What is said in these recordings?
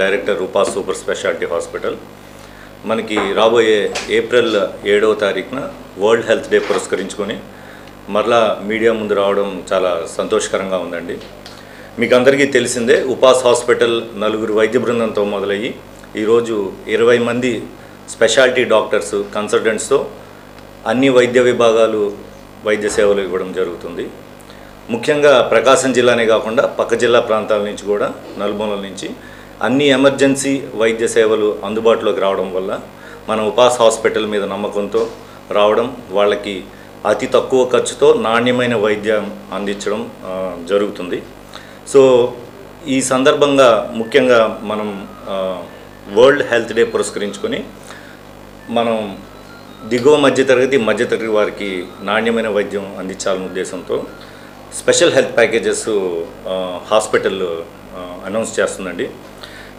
Director Rupa super speciality hospital. మనకి రాబోయే April ఏడవ తారీఖున వరల్డ్ హెల్త్ డే పురస్కరించుకొని మరలా మీడియా ముందు రావడం చాలా సంతోషకరంగా ఉందండి. మీకు అందరికీ తెలిసిందే ఉపాస్ హాస్పిటల్ నలుగురు వైద్య బృందంతో మొదలయ్యి ఈరోజు ఇరవై మంది స్పెషాలిటీ డాక్టర్స్ కన్సల్టెంట్స్తో అన్ని వైద్య విభాగాలు వైద్య సేవలు ఇవ్వడం జరుగుతుంది. ముఖ్యంగా ప్రకాశం జిల్లానే కాకుండా పక్క జిల్లా ప్రాంతాల నుంచి కూడా నలుమూలల నుంచి అన్ని ఎమర్జెన్సీ వైద్య సేవలు అందుబాటులోకి రావడం వల్ల మన ఉపాస్ హాస్పిటల్ మీద నమ్మకంతో రావడం వాళ్ళకి అతి తక్కువ ఖర్చుతో నాణ్యమైన వైద్యం అందించడం జరుగుతుంది. సో ఈ సందర్భంగా ముఖ్యంగా మనం వరల్డ్ హెల్త్ డే పురస్కరించుకొని మనం దిగువ మధ్యతరగతి మధ్యతరగతి వారికి నాణ్యమైన వైద్యం అందించాలనే ఉద్దేశంతో special health packages hospital announce చేస్తుందండి.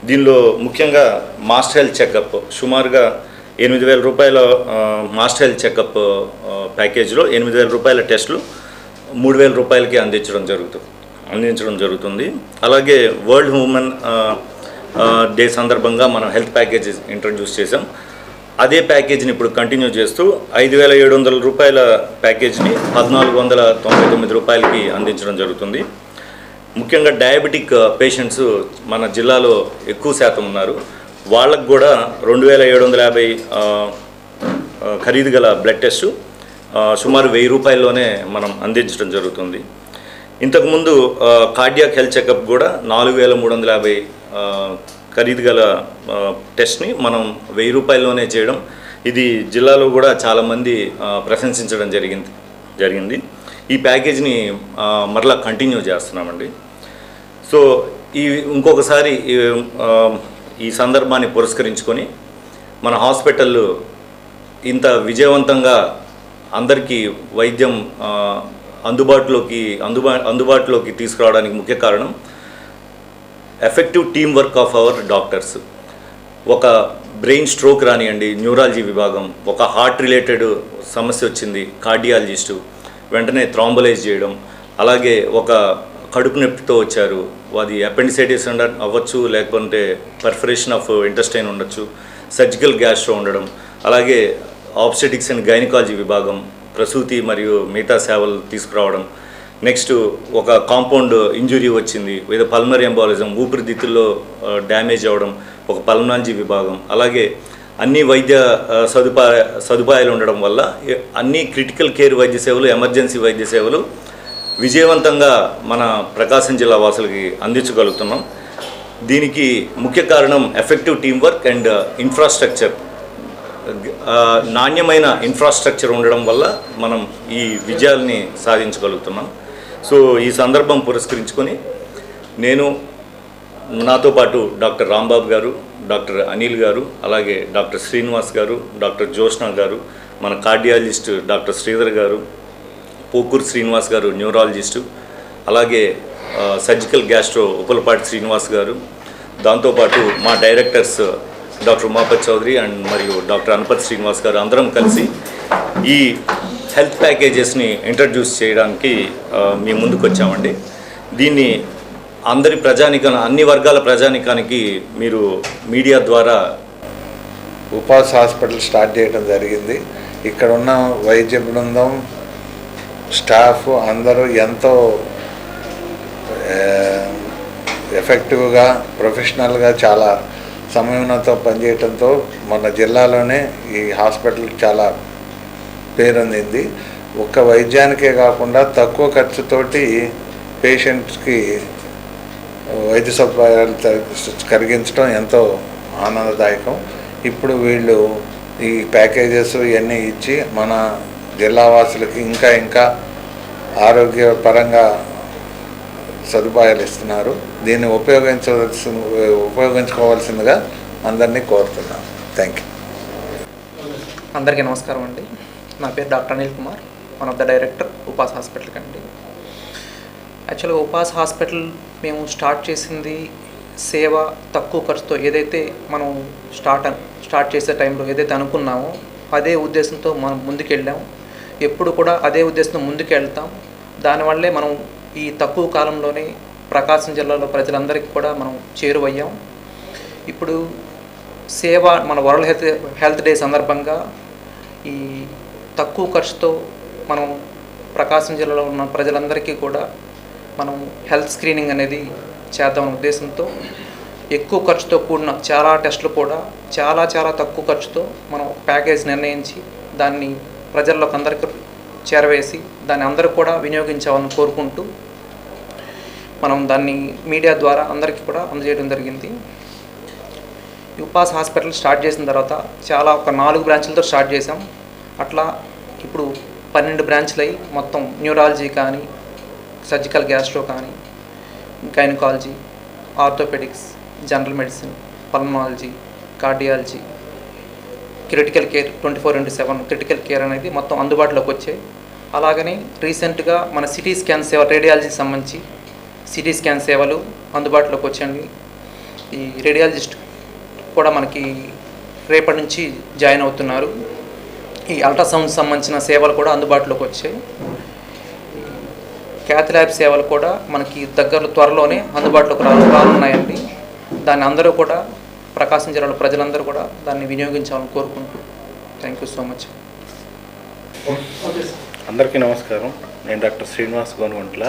దీనిలో ముఖ్యంగా మాస్టర్ హెల్త్ చెకప్ సుమారుగా ఎనిమిది వేల రూపాయల మాస్టర్ హెల్త్ చెకప్ ప్యాకేజీలో ఎనిమిది వేల రూపాయల టెస్టులు మూడు వేల రూపాయలకి అందించడం జరుగుతుంది అందించడం జరుగుతుంది. అలాగే వరల్డ్ ఉమెన్ డే సందర్భంగా మనం హెల్త్ ప్యాకేజెస్ ఇంట్రడ్యూస్ చేసాం అదే ప్యాకేజీని ఇప్పుడు కంటిన్యూ చేస్తూ ఐదు వేల ఏడు వందల రూపాయల ప్యాకేజీని పద్నాలుగు వందల తొంభై తొమ్మిది రూపాయలకి అందించడం జరుగుతుంది. ముఖ్యంగా డయాబెటిక్ పేషెంట్స్ uh, మన జిల్లాలో ఎక్కువ శాతం ఉన్నారు. వాళ్ళకు కూడా రెండు వేల ఏడు వందల యాభై ఖరీదు గల బ్లడ్ టెస్ట్ సుమారు వెయ్యి రూపాయల్లోనే మనం అందించడం జరుగుతుంది. ఇంతకుముందు కార్డియాక్ హెల్త్ చెకప్ కూడా నాలుగు వేల మూడు వందల యాభై uh, ఖరీదు గల టెస్ట్ని uh, మనం వెయ్యి రూపాయల్లోనే చేయడం. ఇది జిల్లాలో కూడా చాలామంది ప్రశంసించడం జరిగింది జరిగింది. ఈ ప్యాకేజ్ని మరలా కంటిన్యూ చేస్తున్నామండి. సో ఈ ఇంకొకసారి ఈ, సందర్భాన్ని పురస్కరించుకొని మన హాస్పిటల్ ఇంత విజయవంతంగా అందరికీ వైద్యం అందుబాటులోకి అందుబా అందుబాటులోకి తీసుకురావడానికి ముఖ్య కారణం effective team work of our doctors. ఒక బ్రెయిన్ స్ట్రోక్ రానియండి న్యూరాలజీ విభాగం ఒక హార్ట్ రిలేటెడ్ సమస్య వచ్చింది కార్డియాలజిస్టు వెంటనే థ్రాంబలైజ్ చేయడం. అలాగే ఒక కడుపు నొప్పితో వచ్చారు. అది అపెండిసైటిస్ ఉండ అవ్వచ్చు లేకుంటే పర్ఫరేషన్ ఆఫ్ ఇంటెస్టైన్ ఉండొచ్చు సర్జికల్ గ్యాస్ట్రో ఉండడం. అలాగే ఆబ్స్టెటిక్స్ అండ్ గైనకాలజీ విభాగం ప్రసూతి మరియు మిగతా సేవలు తీసుకురావడం. నెక్స్ట్ ఒక కాంపౌండ్ ఇంజురీ వచ్చింది. లేదా పల్మరీ ఎంబాలిజం ఊపిరితిత్తుల్లో డ్యామేజ్ అవ్వడం ఒక పల్మనాలజీ విభాగం. అలాగే అన్ని వైద్య సదుపాయ సదుపాయాలు ఉండడం వల్ల అన్ని క్రిటికల్ కేర్ వైద్య సేవలు ఎమర్జెన్సీ వైద్య సేవలు విజయవంతంగా మన ప్రకాశం జిల్లా వాసులకి అందించగలుగుతున్నాం. దీనికి ముఖ్య కారణం effective team work and infrastructure. నాణ్యమైన ఇన్ఫ్రాస్ట్రక్చర్ ఉండడం వల్ల మనం ఈ విజయాల్ని సాధించగలుగుతున్నాం. సో ఈ సందర్భం పురస్కరించుకొని నేను నాతో పాటు డాక్టర్ రాంబాబు గారు డాక్టర్ అనిల్ గారు అలాగే డాక్టర్ శ్రీనివాస్ గారు డాక్టర్ జ్యోష్ణ గారు మన కార్డియాలజిస్ట్ డాక్టర్ శ్రీధర్ గారు పోకూరు శ్రీనివాస్ గారు న్యూరాలజిస్టు అలాగే సర్జికల్ గ్యాస్ట్రో ఉపలపాటి శ్రీనివాస్ గారు. దాంతోపాటు మా directors doctor Umapath Chowdary and మరియు డాక్టర్ అనుపతి శ్రీనివాస్ గారు అందరం కలిసి ఈ హెల్త్ ప్యాకేజెస్ని ఇంట్రడ్యూస్ చేయడానికి మీ ముందుకు వచ్చామండి దీన్ని అందరి ప్రజానికం అన్ని వర్గాల ప్రజానికానికి మీరు మీడియా ద్వారా ఉపాస్ హాస్పిటల్ స్టార్ట్ చేయడం జరిగింది. ఇక్కడ ఉన్న వైద్య బృందం స్టాఫ్ అందరూ ఎంతో ఎఫెక్టివ్గా ప్రొఫెషనల్గా చాలా సమయంతో పనిచేయడంతో మన జిల్లాలోనే ఈ హాస్పిటల్ చాలా పేరొందింది. ఒక్క వైద్యానికే కాకుండా తక్కువ ఖర్చుతోటి పేషెంట్స్కి వైద్య సదుపాయాలు త- కలిగించడం ఎంతో ఆనందదాయకం. ఇప్పుడు వీళ్ళు ఈ ప్యాకేజెస్ ఇవన్నీ ఇచ్చి మన జిల్లావాసులకి ఇంకా ఇంకా ఆరోగ్యపరంగా సదుపాయాలు ఇస్తున్నారు. దీన్ని ఉపయోగించవలసి ఉపయోగించుకోవాల్సిందిగా అందరినీ కోరుతున్నాను. థ్యాంక్ యూ అందరికీ నమస్కారం అండి. నా పేరు doctor Anil Kumar one of the director Upas హాస్పిటల్కి అండి యాక్చువల్గా ఉపాస్ హాస్పిటల్ మేము స్టార్ట్ చేసింది సేవ తక్కువ ఖర్చుతో ఏదైతే మనం స్టార్ట్ స్టార్ట్ చేసే టైంలో ఏదైతే అనుకున్నామో అదే ఉద్దేశంతో మనం ముందుకెళ్ళాం. ఎప్పుడు కూడా అదే ఉద్దేశంతో ముందుకెళ్తాం. దానివల్లే మనం ఈ తక్కువ కాలంలోనే ప్రకాశం జిల్లాలో ప్రజలందరికీ కూడా మనం చేరువయ్యాం. ఇప్పుడు సేవ మన వరల్డ్ హెల్త్ హెల్త్ డే సందర్భంగా ఈ తక్కువ ఖర్చుతో మనం ప్రకాశం జిల్లాలో ఉన్న ప్రజలందరికీ కూడా మనం హెల్త్ స్క్రీనింగ్ అనేది చేద్దామనే ఉద్దేశంతో ఎక్కువ ఖర్చుతో కూడిన చాలా టెస్టులు కూడా చాలా చాలా తక్కువ ఖర్చుతో మనం ఒక ప్యాకేజ్ నిర్ణయించి దాన్ని ప్రజల్లోకి అందరికీ చేరవేసి దాన్ని అందరూ కూడా వినియోగించాలని కోరుకుంటూ మనం దాన్ని మీడియా ద్వారా అందరికీ కూడా అందజేయడం జరిగింది. ఉపాస్ హాస్పిటల్ స్టార్ట్ చేసిన తర్వాత చాలా ఒక నాలుగు బ్రాంచ్లతో స్టార్ట్ చేసాం అట్లా ఇప్పుడు పన్నెండు బ్రాంచ్లు అయ్యి మొత్తం న్యూరాలజీ కానీ సర్జికల్ గ్యాస్ట్రో కానీ gynaecology orthopaedics general medicine pulmonology cardiology critical care twenty four into seven critical care అనేది మొత్తం అందుబాటులోకి వచ్చాయి. అలాగని రీసెంట్గా మన సిటీ స్కాన్ సేవ రేడియాలజీకి సంబంధించి సిటీ స్కాన్ సేవలు అందుబాటులోకి వచ్చాయండి. ఈ రేడియాలజిస్ట్ కూడా మనకి రేపటి నుంచి జాయిన్ అవుతున్నారు. ఈ అల్ట్రాసౌండ్ సంబంధించిన సేవలు కూడా అందుబాటులోకి వచ్చాయి. క్యాత్ ల్యాబ్ సేవలు కూడా మనకి దగ్గర త్వరలోనే అందుబాటులోకి రా రానున్నాయండి. దాన్ని అందరూ కూడా ప్రకాశం జిల్లాలో ప్రజలందరూ కూడా దాన్ని వినియోగించాలని కోరుకుంటూ థ్యాంక్ యూ సో మచ్ అందరికీ నమస్కారం. నేను doctor Srinivas Gonuguntla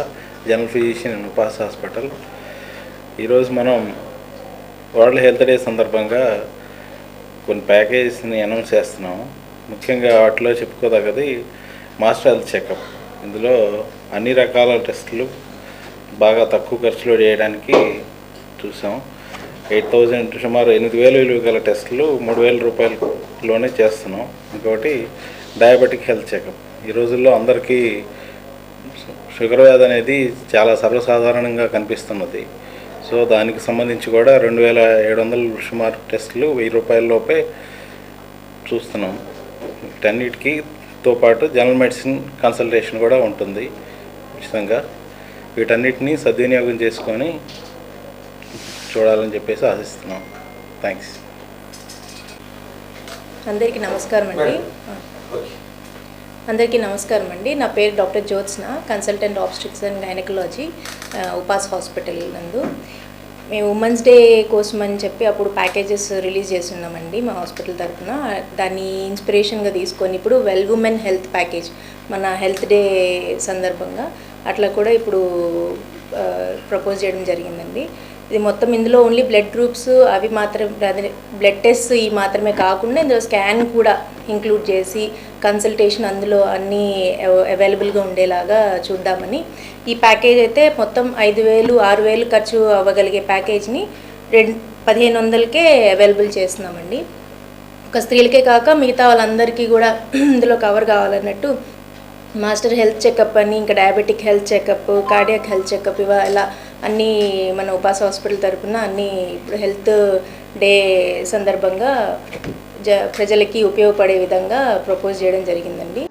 general physician and Upas hospital. ఈరోజు మనం వరల్డ్ హెల్త్ డే సందర్భంగా కొన్ని ప్యాకేజెస్ని అనౌన్స్ చేస్తున్నాము. ముఖ్యంగా వాటిలో చెప్పుకోదగ్గది మాస్టర్ హెల్త్ చెకప్. ఇందులో అన్ని రకాల టెస్టులు బాగా తక్కువ ఖర్చులో చేయడానికి చూసాం. ఎయిట్ థౌజండ్ సుమారు ఎనిమిది వేలు విలువ గల టెస్టులు మూడు వేల రూపాయలలోనే చేస్తున్నాం. ఇంకొకటి డయాబెటిక్ హెల్త్ చెకప్. ఈ రోజుల్లో అందరికీ షుగర్ వ్యాధి అనేది చాలా సర్వసాధారణంగా కనిపిస్తున్నది. సో దానికి సంబంధించి కూడా రెండు వేల ఏడు వందల సుమారు టెస్టులు వెయ్యి రూపాయల లోపే చూస్తున్నాం. వీటన్నిటికీ తో పాటు జనరల్ మెడిసిన్ కన్సల్టేషన్ కూడా ఉంటుంది ఉచితంగా వీటన్నిటిని సద్వినియోగం చేసుకొని చూడాలని చెప్పేసి ఆశిస్తున్నాం. థ్యాంక్స్. అందరికీ నమస్కారం అండి. అందరికీ నమస్కారం అండి. నా పేరు doctor Jyotsna consultant obstetrics and gynaecology Upas hospital నందు. మేము ఉమెన్స్ డే కోసం అని చెప్పి అప్పుడు ప్యాకేజెస్ రిలీజ్ చేస్తున్నామండి మా హాస్పిటల్ తరఫున దాన్ని ఇన్స్పిరేషన్గా తీసుకొని ఇప్పుడు వెల్ ఉమెన్ హెల్త్ ప్యాకేజ్ మన హెల్త్ డే సందర్భంగా అట్లా కూడా ఇప్పుడు ప్రపోజ్ చేయడం జరిగిందండి. ఇది మొత్తం ఇందులో ఓన్లీ బ్లడ్ గ్రూప్స్ అవి మాత్రం బ్లడ్ టెస్ట్ ఈ మాత్రమే కాకుండా ఇందులో స్కాన్ కూడా ఇంక్లూడ్ చేసి కన్సల్టేషన్ అందులో అన్నీ అవైలబుల్గా ఉండేలాగా చూద్దామని. ఈ ప్యాకేజ్ అయితే మొత్తం ఐదు వేలు ఆరు వేలు ఖర్చు అవ్వగలిగే ప్యాకేజ్ని రెండు పదిహేను వందలకే అవైలబుల్ చేస్తున్నామండి. ఒక స్త్రీలకే కాక మిగతా వాళ్ళందరికీ కూడా ఇందులో కవర్ కావాలన్నట్టు మాస్టర్ హెల్త్ చెకప్ అని ఇంకా diabetic health checkup cardiac health checkup ఇవ ఇలా అన్నీ మన ఉపాస హాస్పిటల్ తరఫున అన్నీ ఇప్పుడు హెల్త్ డే సందర్భంగా జ ప్రజలకి ఉపయోగపడే విధంగా ప్రపోజ్ చేయడం జరిగిందండి.